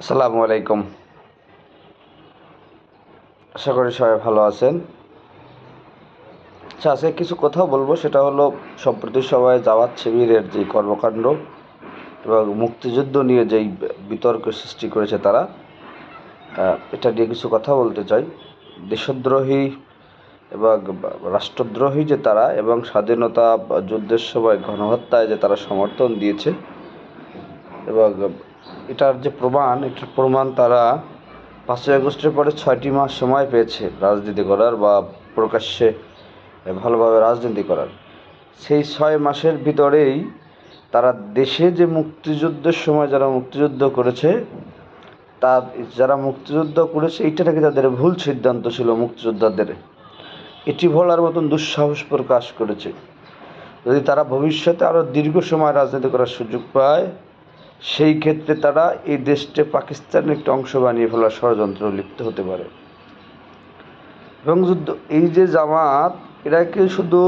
আসসালামু আলাইকুম। আশা করি সবাই ভালো আছেন। আচ্ছা আজকে কিছু কথা বলব, সেটা হলো, সম্প্রতি সবাই জাওয়াত শিবিরের যে কর্মকাণ্ড এবং মুক্তিযুদ্ধ নিয়ে যেই বিতর্ক সৃষ্টি করেছে তারা এটা নিয়ে কিছু কথা বলতে চাই। দেশদ্রোহী এবং রাষ্ট্রদ্রোহী যে তারা এবং স্বাধীনতা যুদ্ধের সময় গণহত্যায় যে তারা সমর্থন দিয়েছে এবং এটার যে প্রমাণ, এটার প্রমাণ তারা পাঁচই আগস্টের পরে ছয়টি মাস সময় পেয়েছে রাজনীতি করার বা প্রকাশ্যে ভালোভাবে রাজনীতি করার। সেই ছয় মাসের ভিতরেই তারা দেশে যে মুক্তিযুদ্ধের সময় যারা মুক্তিযুদ্ধ করেছে, তা যারা মুক্তিযুদ্ধ করেছে, এইটা নাকি তাদের ভুল সিদ্ধান্ত ছিল মুক্তিযোদ্ধাদের। এটি বলার মতন দুঃসাহস প্রকাশ করেছে। যদি তারা ভবিষ্যতে আরও দীর্ঘ সময় রাজনীতি করার সুযোগ পায় সেই ক্ষেত্রে তারা এই দেশকে পাকিস্তানের একটি অংশ বানিয়ে ফেলার ষড়যন্ত্র লিপ্ত হতে পারে। এবং যুদ্ধ, এই যে জামাত, এরা কি শুধু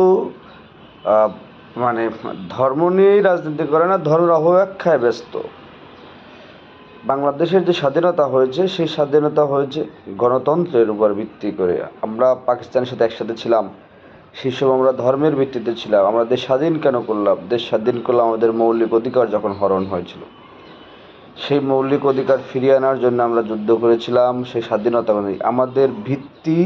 মানে ধর্ম নিয়েই রাজনীতি করে না, ধর্মের অপব্যাখ্যায় ব্যস্ত? বাংলাদেশের যে স্বাধীনতা হয়েছে, সেই স্বাধীনতা হয়েছে গণতন্ত্রের উপর ভিত্তি করে। আমরা পাকিস্তানের সাথে একসাথে ছিলাম, সেই সময় আমরা ধর্মের ভিত্তিতে ছিলাম, আমরা দেশ স্বাধীন কেন করলাম? দেশ স্বাধীন করলাম আমাদের মৌলিক অধিকার যখন হরণ হয়েছিল। সেই মৌলিক অধিকার ফিরিয়ে আনার জন্য আমরা যুদ্ধ করেছিলাম, সেই স্বাধীনতা অনুযায়ী আমাদের ভিত্তি,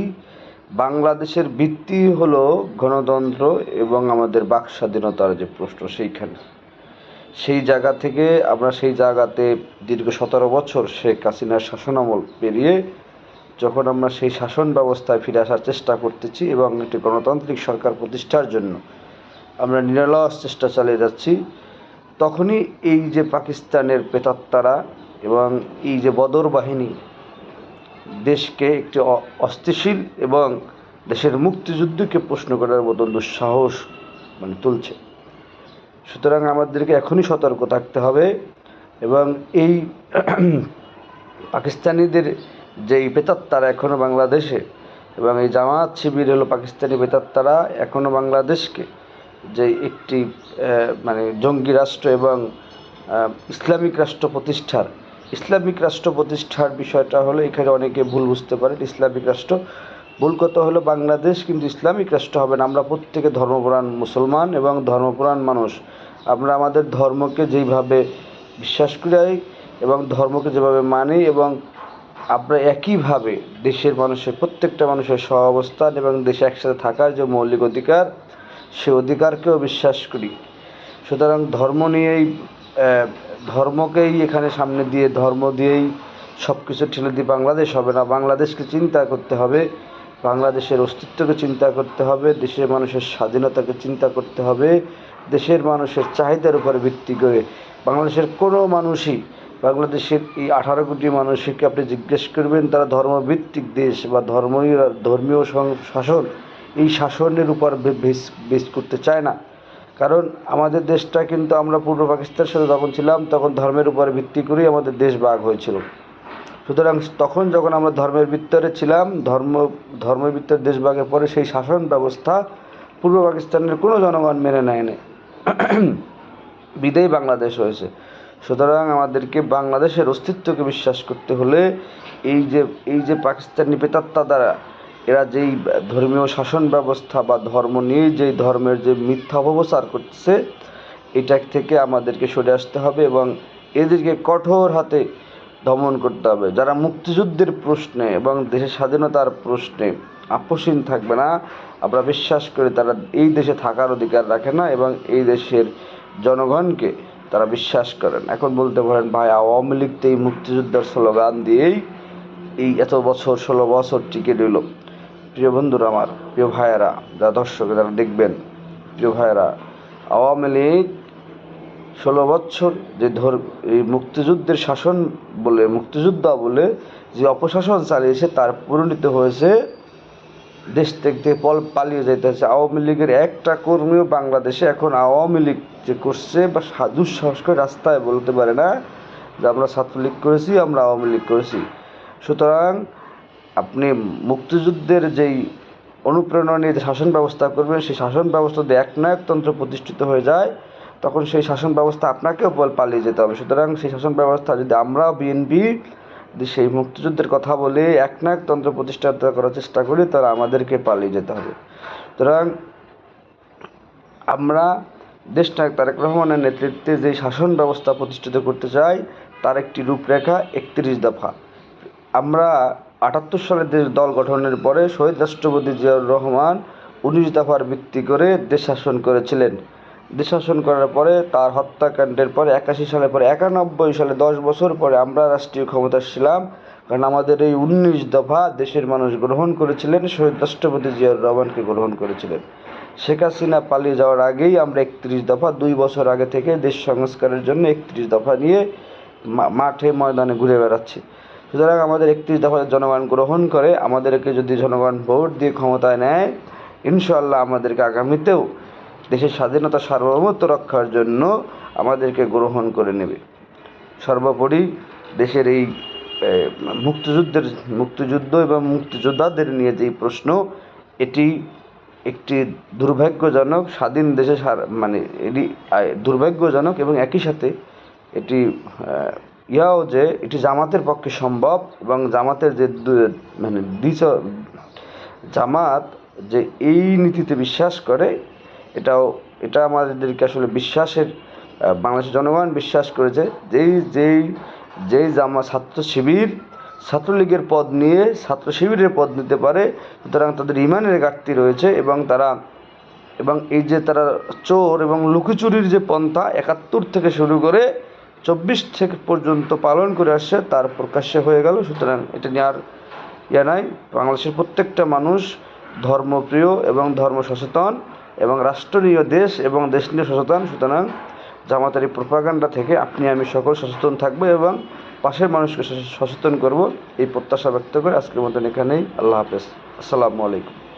বাংলাদেশের ভিত্তি হলো গণতন্ত্র এবং আমাদের বাক স্বাধীনতার যে প্রশ্ন সেইখানে। সেই জায়গা থেকে আমরা সেই জায়গাতে দীর্ঘ সতেরো বছর শেখ হাসিনার শাসনামল পেরিয়ে যখন আমরা সেই শাসন ব্যবস্থায় ফিরে আসার চেষ্টা করতেছি এবং একটি গণতান্ত্রিক সরকার প্রতিষ্ঠার জন্য আমরা নিরলস চেষ্টা চালিয়ে যাচ্ছি তখনই এই যে পাকিস্তানের প্রেতাত্মারা এবং এই যে বদর বাহিনী দেশকে একটি অ- অস্থিতিশীল এবং দেশের মুক্তিযুদ্ধকে প্রশ্ন করার মতন দুঃসাহস মানে তুলছে। সুতরাং আমাদেরকে এখনই সতর্ক থাকতে হবে এবং এই পাকিস্তানিদের যেই প্রেতাত্মারা এখনও বাংলাদেশে এবং এই জামাত শিবির হলো পাকিস্তানি প্রেতাত্মারা এখনও বাংলাদেশকে যে একটি মানে জঙ্গি রাষ্ট্র এবং ইসলামিক রাষ্ট্র প্রতিষ্ঠার, ইসলামিক রাষ্ট্র প্রতিষ্ঠার বিষয়টা হলো এখানে অনেকে ভুল বুঝতে পারেন ইসলামিক রাষ্ট্র। ভুল কথা হলো বাংলাদেশ কিন্তু ইসলামিক রাষ্ট্র হবে না, আমরা প্রত্যেকে ধর্মপ্রাণ মুসলমান এবং ধর্মপ্রাণ মানুষ। আমরা আমাদের ধর্মকে যেইভাবে বিশ্বাস করি এবং ধর্মকে যেভাবে মানি এবং আমরা একইভাবে দেশের মানুষের, প্রত্যেকটা মানুষের সহাবস্থান এবং দেশে একসাথে থাকার যে মৌলিক অধিকার সে অধিকারকেও বিশ্বাস করি। সুতরাং ধর্ম নিয়েই ধর্মকেই এখানে সামনে দিয়ে, ধর্ম দিয়েই সব কিছু ঠেলে দিয়ে বাংলাদেশ হবে না। বাংলাদেশকে চিন্তা করতে হবে, বাংলাদেশের অস্তিত্বকে চিন্তা করতে হবে, দেশের মানুষের স্বাধীনতাকে চিন্তা করতে হবে, দেশের মানুষের চাহিদার উপর ভিত্তি করে। বাংলাদেশের কোনো মানুষই, বাংলাদেশের এই আঠারো কোটি মানুষকে আপনি জিজ্ঞেস করবেন, তারা ধর্মভিত্তিক দেশ বা ধর্মীয় ধর্মীয় শাসন এই শাসনের উপর বেস করতে চায় না। কারণ আমাদের দেশটা কিন্তু আমরা পূর্ব পাকিস্তানের সাথে যখন ছিলাম, তখন ধর্মের উপর ভিত্তি করেই আমাদের দেশ ভাগ হয়েছিল। সুতরাং তখন যখন আমরা ধর্মের ভিতরে ছিলাম, ধর্ম, ধর্মের ভিতরে দেশ ভাগের পরে সেই শাসন ব্যবস্থা পূর্ব পাকিস্তানের কোনো জনগণ মেনে নেয়নি। বিদেই বাংলাদেশ হয়েছে। সুতরাং আমাদেরকে বাংলাদেশের অস্তিত্বকে বিশ্বাস করতে হলে এই যে এই যে পাকিস্তানি প্রেতাত্মা দ্বারা এরা যেই ধর্মীয় শাসন ব্যবস্থা বা ধর্ম নিয়ে যেই ধর্মের যে মিথ্যা অপপ্রচার করছে এটা থেকে আমাদেরকে সরে আসতে হবে এবং এদেরকে কঠোর হাতে দমন করতে হবে। যারা মুক্তিযুদ্ধের প্রশ্নে এবং দেশের স্বাধীনতার প্রশ্নে আপোষহীন থাকবে না, আমরা বিশ্বাস করি তারা এই দেশে থাকার অধিকার রাখে না এবং এই দেশের জনগণকে তারা বিশ্বাস করেন এখন বলতে পারেন, ভাই, আওয়ামী লীগ তো এই মুক্তিযুদ্ধের স্লোগান দিয়েই এই এত বছর, ষোলো বছর টিকে রইল। প্রিয় বন্ধুরা আমার, প্রিয় ভাইয়েরা, যারা দর্শক, যারা দেখবেন, প্রিয় ভাইয়েরা, আওয়ামী লীগ ষোলো বছর যে ধর, এই মুক্তিযুদ্ধের শাসন বলে, মুক্তিযোদ্ধা বলে যে অপশাসন চালিয়েছে, তার পরিণত হয়েছে দেশ থেকে পল পালিয়ে যেতে যাইতেছে আওয়ামী লীগের একটা কর্মীও বাংলাদেশে এখন আওয়ামী লীগ যে করছে বা দুঃসাহস করে রাস্তায় বলতে পারে না যে আমরা ছাত্রলীগ করেছি, আমরা আওয়ামী লীগ করেছি। সুতরাং আপনি মুক্তিযুদ্ধের যেই অনুপ্রেরণা নিয়ে যে শাসন ব্যবস্থা করবেন, সেই শাসন ব্যবস্থা যদি একনায়কতন্ত্র প্রতিষ্ঠিত হয়ে যায়, তখন সেই শাসন ব্যবস্থা আপনাকেও বল পালিয়ে যেতে হবে। সুতরাং সেই শাসন ব্যবস্থা যদি আমরাও বিএনপি, যদি সেই মুক্তিযুদ্ধের কথা বলে এক না তন্ত্র প্রতিষ্ঠা করার চেষ্টা করি, তাহলে আমাদেরকে পালিয়ে যেতে হবে। সুতরাং আমরা দেশনায়ক তারেক রহমানের নেতৃত্বে যে শাসন ব্যবস্থা প্রতিষ্ঠিত করতে চাই, তার একটি রূপরেখা একত্রিশ দফা। আমরা আটাত্তর সালে দেশ দল গঠনের পরে শহীদ রাষ্ট্রপতি জিয়াউর রহমান উনিশ দফার ভিত্তি করে দেশ শাসন করেছিলেন। দেশ শাসন করার পরে তার হত্যাকাণ্ডের পরে একাশি সালে পরে একানব্বই সালে দশ বছর পরে আমরা রাষ্ট্রীয় ক্ষমতা ছিলাম, কারণ আমাদের এই উনিশ দফা দেশের মানুষ গ্রহণ করেছিলেন, শহীদ রাষ্ট্রপতি জিয়াউর রহমানকে গ্রহণ করেছিলেন। শেখ হাসিনা পালিয়ে যাওয়ার আগেই আমরা একত্রিশ দফা, দুই বছর আগে থেকে দেশ সংস্কারের জন্য একত্রিশ দফা নিয়ে মাঠে ময়দানে ঘুরে বেড়াচ্ছি। সুতরাং আমাদের একত্রিশ দফা জনগণ গ্রহণ করে, আমাদেরকে যদি জনগণ ভোট দিয়ে ক্ষমতায় নেয় ইনশাল্লাহ আমাদেরকে আগামীতেও দেশের স্বাধীনতা সার্বভৌমত্ব রক্ষার জন্য আমাদেরকে গ্রহণ করে নেবে। সর্বোপরি দেশের এই মুক্তিযুদ্ধের, মুক্তিযুদ্ধ এবং মুক্তিযোদ্ধাদের নিয়ে যেই প্রশ্ন, এটি একটি দুর্ভাগ্যজনক, স্বাধীন দেশে মানে এটি দুর্ভাগ্যজনক এবং একই সাথে এটি ইয়াও যে এটি জামাতের পক্ষে সম্ভব এবং জামাতের যে মানে দ্বিচ, জামাত যে এই নীতিতে বিশ্বাস করে, এটাও, এটা আমাদেরকে আসলে বিশ্বাসের বাংলাদেশের জনগণ বিশ্বাস করেছে যেই যেই যেই জামা ছাত্র শিবির ছাত্রলীগের পদ নিয়ে ছাত্র শিবিরের পদ নিতে পারে, সুতরাং তাদের ইমানের ঘাটতি রয়েছে এবং তারা, এবং এই যে তারা চোর এবং লুকোচুরির যে পন্থা একাত্তর থেকে শুরু করে চব্বিশ থেকে পর্যন্ত পালন করে আসছে, তার প্রকাশ্যে হয়ে গেল। সুতরাং এটা নিয়ে আর ইয়া নাই। বাংলাদেশের প্রত্যেকটা মানুষ ধর্মপ্রিয় এবং ধর্ম সচেতন এবং রাষ্ট্র নিয়ে দেশ এবং দেশ নিয়ে সচেতন। সুতরাং জামাতের এই প্রোপাগান্ডা থেকে আপনি, আমি সকল সচেতন থাকব এবং পাশের মানুষকে সচেতন করব। এই প্রত্যাশা ব্যক্ত করে আজকের মতন এখানেই। আল্লাহ হাফেজ। আসসালামু আলাইকুম।